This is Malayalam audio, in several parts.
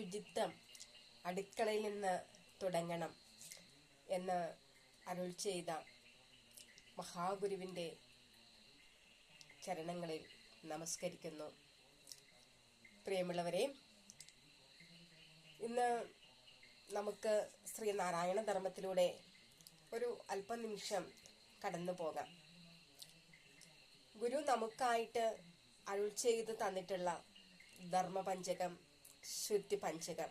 ശുചിത്വം അടുക്കളയിൽ നിന്ന് തുടങ്ങണം എന്ന് അരുൾ ചെയ്ത മഹാഗുരുവിന്റെ ചരണങ്ങളിൽ നമസ്കരിക്കുന്നു. പ്രിയമുള്ളവരെ ഇന്ന് നമുക്ക് ശ്രീനാരായണ ധർമ്മത്തിലൂടെ ഒരു അല്പനിമിഷം കടന്നു പോകാം. ഗുരു നമുക്കായിട്ട് അരുൾ ചെയ്ത് തന്നിട്ടുള്ള ധർമ്മപഞ്ചകം ശുദ്ധി പഞ്ചകം.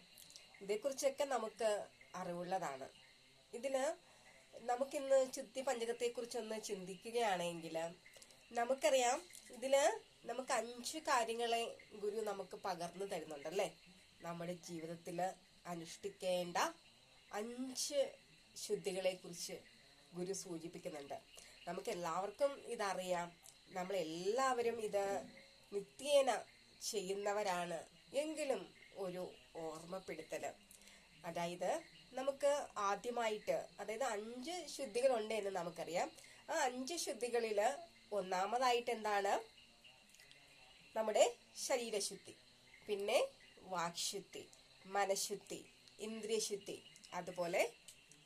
ഇതേക്കുറിച്ചൊക്കെ നമുക്ക് അറിവുള്ളതാണ്. ഇതിന് നമുക്കിന്ന് ശുദ്ധി പഞ്ചകത്തെക്കുറിച്ചൊന്ന് ചിന്തിക്കുകയാണെങ്കിൽ നമുക്കറിയാം ഇതിൽ നമുക്ക് അഞ്ച് കാര്യങ്ങളെ ഗുരു നമുക്ക് പകർന്നു തരുന്നുണ്ടല്ലേ? നമ്മുടെ ജീവിതത്തിൽ അനുഷ്ഠിക്കേണ്ട അഞ്ച് ശുദ്ധികളെ കുറിച്ച് ഗുരു സൂചിപ്പിക്കുന്നുണ്ട്. നമുക്ക് എല്ലാവർക്കും ഇതറിയാം. നമ്മളെല്ലാവരും ഇത് നിത്യേന ചെയ്യുന്നവരാണ്. എങ്കിലും ഒരു അതായത് നമുക്ക് ആദ്യമായിട്ട് അതായത് അഞ്ച് ശുദ്ധികളുണ്ട് എന്ന് നമുക്കറിയാം. ആ അഞ്ച് ശുദ്ധികളിൽ ഒന്നാമതായിട്ട് എന്താണ്? നമ്മുടെ ശരീരശുദ്ധി. പിന്നെ വാക്ശുദ്ധി മനഃശുദ്ധി ഇന്ദ്രിയശുദ്ധി അതുപോലെ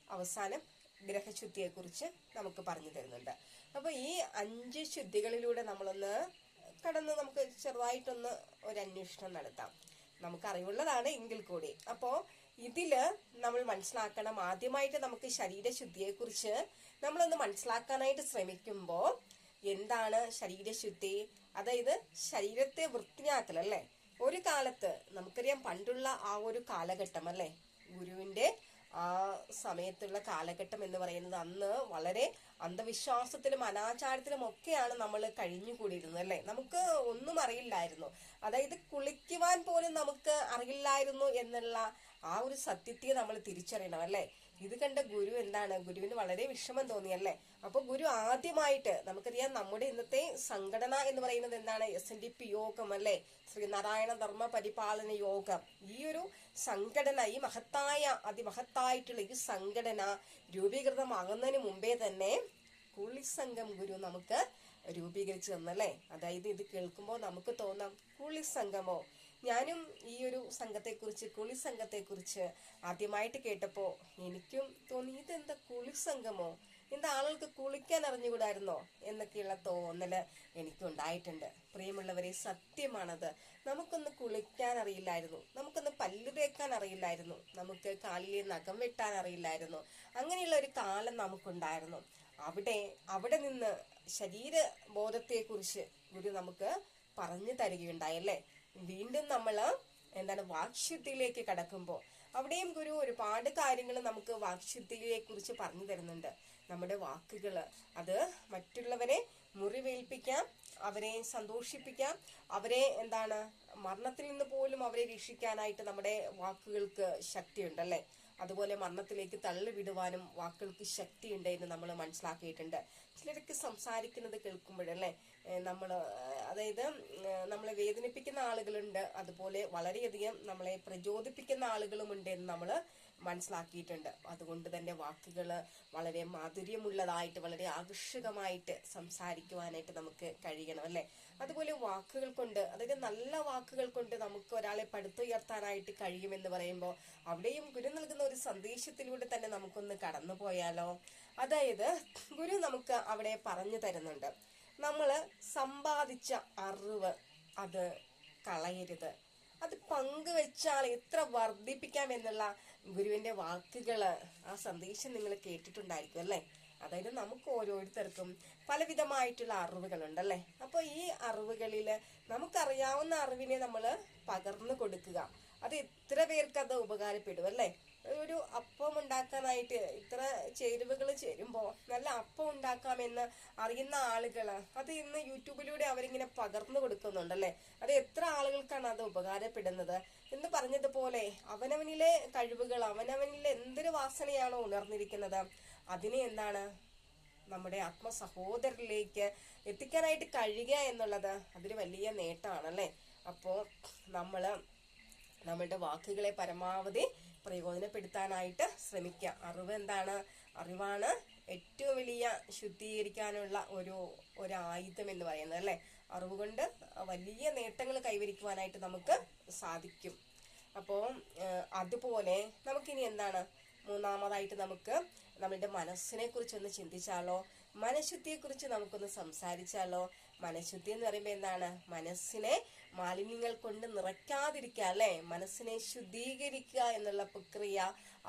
അവസാനം ഗ്രഹശുദ്ധിയെ കുറിച്ച് നമുക്ക് പറഞ്ഞു തരുന്നുണ്ട്. അപ്പൊ ഈ അഞ്ച് ശുദ്ധികളിലൂടെ നമ്മളൊന്ന് കടന്ന് നമുക്ക് ചെറുതായിട്ടൊന്ന് ഒരു അന്വേഷണം നടത്താം. നമുക്ക് അറിവുള്ളതാണ് എങ്കിൽ കൂടി. അപ്പോ ഇതിൽ നമ്മൾ മനസ്സിലാക്കണം. ആദ്യമായിട്ട് നമുക്ക് ശരീരശുദ്ധിയെ കുറിച്ച് നമ്മളൊന്ന് മനസ്സിലാക്കാനായിട്ട് ശ്രമിക്കുമ്പോ എന്താണ് ശരീരശുദ്ധി? അതായത് ശരീരത്തെ വൃത്തിയാക്കൽ അല്ലേ ഒരു കാലത്ത് നമുക്കറിയാം പണ്ടുള്ള ആ ഒരു കാലഘട്ടം അല്ലേ? ഗുരുവിന്റെ ആ സമയത്തുള്ള കാലഘട്ടം എന്ന് പറയുന്നത് അന്ന് വളരെ അന്ധവിശ്വാസത്തിലും അനാചാരത്തിലും ഒക്കെയാണ് നമ്മൾ കഴിഞ്ഞുകൂടിയിരുന്നത് അല്ലേ? നമുക്ക് ഒന്നും അറിയില്ലായിരുന്നു. അതായത് കുളിക്കുവാൻ പോലും നമുക്ക് അറിയില്ലായിരുന്നു എന്നുള്ള ആ ഒരു സത്യത്തെ നമ്മൾ തിരിച്ചറിയണം അല്ലേ? ഇത് കണ്ട ഗുരു എന്താണ്? ഗുരുവിന് വളരെ വിഷമം തോന്നി അല്ലേ? അപ്പൊ ഗുരു ആദ്യമായിട്ട് നമുക്കറിയാം നമ്മുടെ ഇന്നത്തെ സംഘടന എന്ന് പറയുന്നത് എന്താണ്? എസ് എൻ ഡി പി യോഗം അല്ലേ? ശ്രീനാരായണ ധർമ്മ പരിപാലന യോഗം. ഈ ഒരു സംഘടന ഈ മഹത്തായ അതിമഹത്തായിട്ടുള്ള ഈ സംഘടന രൂപീകൃതമാകുന്നതിന് മുമ്പേ തന്നെ കുളിസംഘം ഗുരു നമുക്ക് രൂപീകരിച്ചു തന്നല്ലേ അതായത് ഇത് കേൾക്കുമ്പോൾ നമുക്ക് തോന്നാം കുളിസംഘമോ? ഞാനും ഈ ഒരു സംഘത്തെക്കുറിച്ച് കുളി സംഘത്തെക്കുറിച്ച് ആദ്യമായിട്ട് കേട്ടപ്പോൾ എനിക്കും തോന്നി ഇതെന്താ കുളി സംഘമോ എന്താ ആളുകൾക്ക് കുളിക്കാൻ അറിഞ്ഞുകൂടായിരുന്നോ? എന്നൊക്കെയുള്ള തോന്നൽ എനിക്കുണ്ടായിട്ടുണ്ട്. പ്രിയമുള്ളവരെ സത്യമാണത്. നമുക്കൊന്ന് കുളിക്കാൻ അറിയില്ലായിരുന്നു. നമുക്കൊന്ന് പല്ല് തേക്കാൻ അറിയില്ലായിരുന്നു. നമുക്ക് കാലിലെ നഖം വെട്ടാൻ അറിയില്ലായിരുന്നു. അങ്ങനെയുള്ള ഒരു കാലം നമുക്കുണ്ടായിരുന്നു. അവിടെ അവിടെ നിന്ന് ശരീര ബോധത്തെക്കുറിച്ച് ഗുരു നമുക്ക് പറഞ്ഞു തരികയുണ്ടായല്ലേ വീണ്ടും നമ്മൾ എന്താണ് വാക്ശുദ്ധിയിലേക്ക് കടക്കുമ്പോൾ അവിടെയും ഗുരു ഒരുപാട് കാര്യങ്ങൾ നമുക്ക് വാക്ശുദ്ധിയെ കുറിച്ച് പറഞ്ഞു തരുന്നുണ്ട്. നമ്മുടെ വാക്കുകൾ അത് മറ്റുള്ളവരെ മുറിവേൽപ്പിക്കാം അവരെ സന്തോഷിപ്പിക്കാം അവരെ എന്താണ് മരണത്തിൽ നിന്ന് പോലും അവരെ രക്ഷിക്കാനായിട്ട് നമ്മുടെ വാക്കുകൾക്ക് ശക്തിയുണ്ടല്ലേ? അതുപോലെ മരണത്തിലേക്ക് തള്ളിവിടുവാനും വാക്കുകൾക്ക് ശക്തിയുണ്ട് എന്ന് നമ്മൾ മനസ്സിലാക്കിയിട്ടുണ്ട്. ചിലരൊക്കെ സംസാരിക്കുന്നത് കേൾക്കുമ്പോഴല്ലേ നമ്മൾ അതായത് നമ്മളെ വേദനിപ്പിക്കുന്ന ആളുകളുണ്ട്. അതുപോലെ വളരെയധികം നമ്മളെ പ്രചോദിപ്പിക്കുന്ന ആളുകളുമുണ്ട് എന്ന് നമ്മൾ മനസ്സിലാക്കിയിട്ടുണ്ട്. അതുകൊണ്ട് തന്നെ വാക്കുകൾ വളരെ മാധുര്യമുള്ളതായിട്ട് വളരെ ആകർഷകമായിട്ട് സംസാരിക്കുവാനായിട്ട് നമുക്ക് കഴിയണം അല്ലെ? അതുപോലെ വാക്കുകൾ കൊണ്ട് അതായത് നല്ല വാക്കുകൾ കൊണ്ട് നമുക്ക് ഒരാളെ പടുത്തുയർത്താനായിട്ട് കഴിയുമെന്ന് പറയുമ്പോൾ അവിടെയും ഗുരു നൽകുന്ന ഒരു സന്ദേശത്തിലൂടെ തന്നെ നമുക്കൊന്ന് കടന്നു പോയാലോ? അതായത് ഗുരു നമുക്ക് അവിടെ പറഞ്ഞു തരുന്നുണ്ട്. നമ്മൾ സമ്പാദിച്ച അറിവ് അത് കളയരുത്. അത് പങ്കുവെച്ചാൽ എത്ര വർദ്ധിപ്പിക്കാം എന്നുള്ള ഗുരുവിന്റെ വാക്കുകൾ ആ സന്ദേശം നിങ്ങൾ കേട്ടിട്ടുണ്ടായിരിക്കും അല്ലേ? അതായത് നമുക്ക് ഓരോരുത്തർക്കും പലവിധമായിട്ടുള്ള അറിവുകളുണ്ടല്ലേ? അപ്പൊ ഈ അറിവുകളിൽ നമുക്കറിയാവുന്ന അറിവിനെ നമ്മൾ പകർന്നു കൊടുക്കുക. അത് എത്ര പേർക്ക് അത് ഉപകാരപ്പെടും അല്ലേ? ഒരു അപ്പം ഉണ്ടാക്കാനായിട്ട് ഇത്ര ചേരുവകൾ ചേരുമ്പോൾ നല്ല അപ്പം ഉണ്ടാക്കാമെന്ന് അറിയുന്ന ആളുകൾ അത് ഇന്ന് യൂട്യൂബിലൂടെ അവരിങ്ങനെ പകർന്നു കൊടുക്കുന്നുണ്ടല്ലേ? അത് എത്ര ആളുകൾക്കാണ് അത് ഉപകാരപ്പെടുന്നത്? എന്ന് പറഞ്ഞതുപോലെ അവനവനിലെ കഴിവുകൾ അവനവനിലെ എന്തൊരു വാസനയാണോ ഉണർന്നിരിക്കുന്നത് അതിനെ എന്താണ് നമ്മുടെ ആത്മ സഹോദരരിലേക്ക് എത്തിക്കാനായിട്ട് കഴിയുക എന്നുള്ളത് അതൊരു വലിയ നേട്ടമാണല്ലേ? അപ്പോൾ നമ്മൾ നമ്മളുടെ വാക്കുകളെ പരമാവധി പ്രയോജനപ്പെടുത്താനായിട്ട് ശ്രമിക്കുക. അറിവ് എന്താണ്? അറിവാണ് ഏറ്റവും വലിയ ശുദ്ധീകരിക്കാനുള്ള ഒരു ഒരു ആയുധം എന്ന് പറയുന്നത് അല്ലേ? അറിവ് കൊണ്ട് വലിയ നേട്ടങ്ങൾ കൈവരിക്കുവാനായിട്ട് നമുക്ക് സാധിക്കും. അപ്പോൾ അതുപോലെ നമുക്കിനി എന്താണ്? മൂന്നാമതായിട്ട് നമുക്ക് നമ്മളുടെ മനസ്സിനെ കുറിച്ച് ഒന്ന് ചിന്തിച്ചാലോ? മനഃശുദ്ധിയെ കുറിച്ച് നമുക്കൊന്ന് സംസാരിച്ചാലോ? മനഃശുദ്ധി എന്ന് പറയുമ്പോൾ എന്താണ്? മനസ്സിനെ മാലിന്യങ്ങൾ കൊണ്ട് നിറയ്ക്കാതിരിക്കുക അല്ലെ? മനസ്സിനെ ശുദ്ധീകരിക്കുക എന്നുള്ള പ്രക്രിയ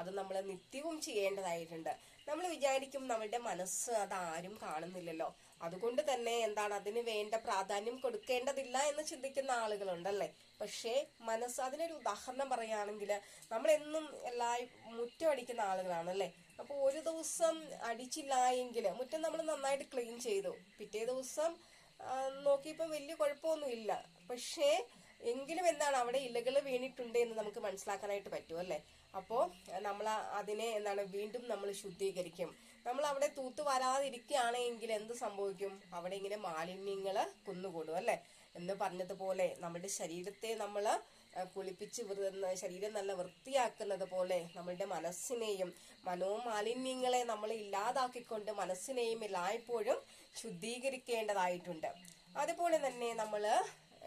അത് നമ്മൾ നിത്യവും ചെയ്യേണ്ടതായിട്ടുണ്ട്. നമ്മൾ വിചാരിക്കും നമ്മുടെ മനസ്സ് ആരും കാണുന്നില്ലല്ലോ. അതുകൊണ്ട് തന്നെ എന്താണ് അതിന് വേണ്ട പ്രാധാന്യം കൊടുക്കേണ്ടതില്ല എന്ന് ചിന്തിക്കുന്ന ആളുകളുണ്ടല്ലേ? പക്ഷേ മനസ്സ് അതിനൊരു ഉദാഹരണം പറയുകയാണെങ്കിൽ നമ്മളെന്നും എല്ലാ മുറ്റം അടിക്കുന്ന ആളുകളാണ് അല്ലേ അപ്പോൾ ഒരു ദിവസം അടിച്ചില്ല എങ്കിൽ മുറ്റം നമ്മൾ നന്നായിട്ട് ക്ലീൻ ചെയ്തു. പിറ്റേ ദിവസം നോക്കിയപ്പോൾ വലിയ കുഴപ്പമൊന്നുമില്ല. പക്ഷേ എങ്കിലും എന്താണ് അവിടെ ഇലകൾ വീണിട്ടുണ്ട് എന്ന് നമുക്ക് മനസ്സിലാക്കാനായിട്ട് പറ്റും അല്ലേ? അപ്പോൾ നമ്മൾ അതിനെ എന്താണ് വീണ്ടും നമ്മൾ ശുദ്ധീകരിക്കും. നമ്മൾ അവിടെ തൂത്ത് വരാതിരിക്കുകയാണെങ്കിൽ എന്ത് സംഭവിക്കും? അവിടെ ഇങ്ങനെ മാലിന്യങ്ങൾ കുന്നുകൂടും അല്ലേ? എന്ന് പറഞ്ഞതുപോലെ നമ്മുടെ ശരീരത്തെ നമ്മൾ കുളിപ്പിച്ച് ശരീരം നല്ല വൃത്തിയാക്കുന്നത് പോലെ നമ്മളുടെ മനസ്സിനെയും മനോമാലിന്യങ്ങളെ നമ്മൾ ഇല്ലാതാക്കിക്കൊണ്ട് മനസ്സിനെയും എല്ലായ്പ്പോഴും ശുദ്ധീകരിക്കേണ്ടതായിട്ടുണ്ട്. അതുപോലെ തന്നെ നമ്മൾ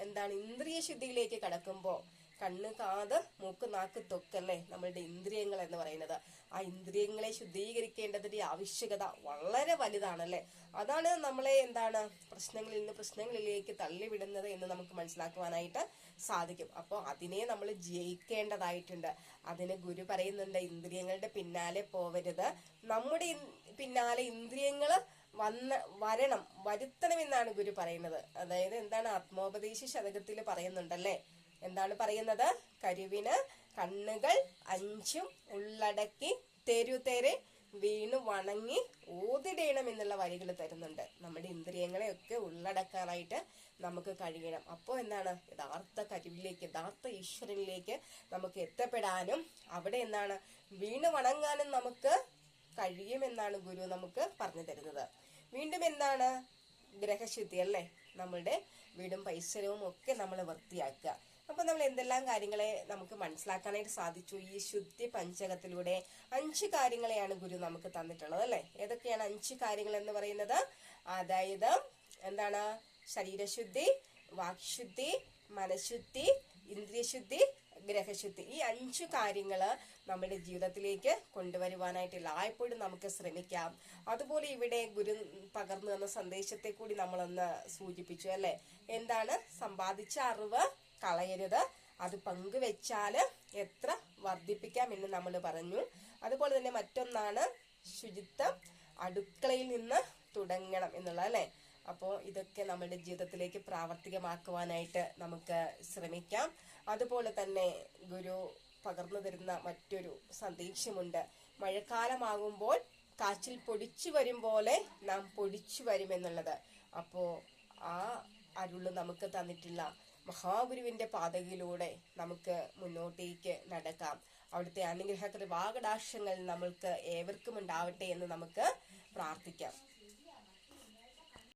എന്താണ് ഇന്ദ്രിയ ശുദ്ധിയിലേക്ക് കടക്കുമ്പോൾ കണ്ണ് കാത് മൂക്ക് നാക്ക് തൊക്കല്ലേ നമ്മളുടെ ഇന്ദ്രിയങ്ങൾ എന്ന് പറയുന്നത്. ആ ഇന്ദ്രിയങ്ങളെ ശുദ്ധീകരിക്കേണ്ടതിന്റെ ആവശ്യകത വളരെ വലുതാണല്ലേ? അതാണ് നമ്മളെ എന്താണ് പ്രശ്നങ്ങളിൽ നിന്ന് പ്രശ്നങ്ങളിലേക്ക് തള്ളിവിടുന്നത് എന്ന് നമുക്ക് മനസ്സിലാക്കുവാനായിട്ട് സാധിക്കും. അപ്പോൾ അതിനെ നമ്മൾ ജയിക്കേണ്ടതായിട്ടുണ്ട്. അതിന് ഗുരു പറയുന്നുണ്ട് ഇന്ദ്രിയങ്ങളുടെ പിന്നാലെ പോവരുത്. നമ്മുടെ പിന്നാലെ ഇന്ദ്രിയങ്ങൾ വന്ന് വരണം വരുത്തണമെന്നാണ് ഗുരു പറയുന്നത്. അതായത് എന്താണ് ആത്മോപദേശ ശതകത്തിൽ പറയുന്നുണ്ടല്ലേ? എന്താണ് പറയുന്നത്? കരുവിന് കണ്ണുകൾ അഞ്ചും ഉള്ളടക്കി തെരുതെരെ വീണു വണങ്ങി ഓതിടേണം എന്നുള്ള വരികൾ തരുന്നുണ്ട്. നമ്മുടെ ഇന്ദ്രിയങ്ങളെയൊക്കെ ഉള്ളടക്കാനായിട്ട് നമുക്ക് കഴിയണം. അപ്പോൾ എന്താണ്? യഥാർത്ഥ കരുവിലേക്ക് യഥാർത്ഥ ഈശ്വരനിലേക്ക് നമുക്ക് എത്തപ്പെടാനും അവിടെ എന്താണ്? വീണു വണങ്ങാനും നമുക്ക് കഴിയുമെന്നാണ് ഗുരു നമുക്ക് പറഞ്ഞു തരുന്നത്. വീണ്ടും എന്താണ്? ഗ്രഹശുദ്ധി അല്ലേ? നമ്മളുടെ വീടും പരിസരവും ഒക്കെ നമ്മൾ വൃത്തിയാക്കുക. അപ്പൊ നമ്മൾ എന്തെല്ലാം കാര്യങ്ങളെ നമുക്ക് മനസ്സിലാക്കാനായിട്ട് സാധിച്ചു? ഈ ശുദ്ധി പഞ്ചകത്തിലൂടെ അഞ്ച് കാര്യങ്ങളെയാണ് ഗുരു നമുക്ക് തന്നിട്ടുള്ളത് അല്ലെ? ഏതൊക്കെയാണ് അഞ്ച് കാര്യങ്ങൾ എന്ന് പറയുന്നത്? അതായത് എന്താണ്? ശരീരശുദ്ധി വാക്ശുദ്ധി മനഃശുദ്ധി ഇന്ദ്രിയശുദ്ധി ഗ്രഹശുദ്ധി. ഈ അഞ്ചു കാര്യങ്ങൾ നമ്മുടെ ജീവിതത്തിലേക്ക് കൊണ്ടുവരുവാനായിട്ട് എല്ലായ്പ്പോഴും നമുക്ക് ശ്രമിക്കാം. അതുപോലെ ഇവിടെ ഗുരു പകർന്നു തന്ന സന്ദേശത്തെ കൂടി നമ്മളൊന്ന് സൂചിപ്പിച്ചു അല്ലെ? എന്താണ്? സമ്പാദിച്ച അറിവ് കളയരുത്. അത് പങ്കുവെച്ചാൽ എത്ര വർദ്ധിപ്പിക്കാം എന്ന് നമ്മൾ പറഞ്ഞു. അതുപോലെ തന്നെ മറ്റൊന്നാണ് ശുചിത്വം. അടുക്കളയിൽ നിന്ന് തുടങ്ങണം എന്നുള്ളത് അല്ലെ? അപ്പോൾ ഇതൊക്കെ നമ്മുടെ ജീവിതത്തിലേക്ക് പ്രാവർത്തികമാക്കുവാനായിട്ട് നമുക്ക് ശ്രമിക്കാം. അതുപോലെ തന്നെ ഗുരു പകർന്നു തരുന്ന മറ്റൊരു സന്ദേശമുണ്ട്. മഴക്കാലമാകുമ്പോൾ കാച്ചിൽ പൊടിച്ചു വരും പോലെ നാം പൊടിച്ചു വരുമെന്നുള്ളത് അപ്പോ ആ അരുൾ നമുക്ക് തന്നിട്ടുള്ള മഹാഗുരുവിന്റെ പാതയിലൂടെ നമുക്ക് മുന്നോട്ടേക്ക് നടക്കാം. അവിടുത്തെ അനുഗ്രഹ കൃപാകടാക്ഷങ്ങൾ നമ്മൾക്ക് ഏവർക്കും ഉണ്ടാവട്ടെ എന്ന് നമുക്ക് പ്രാർത്ഥിക്കാം.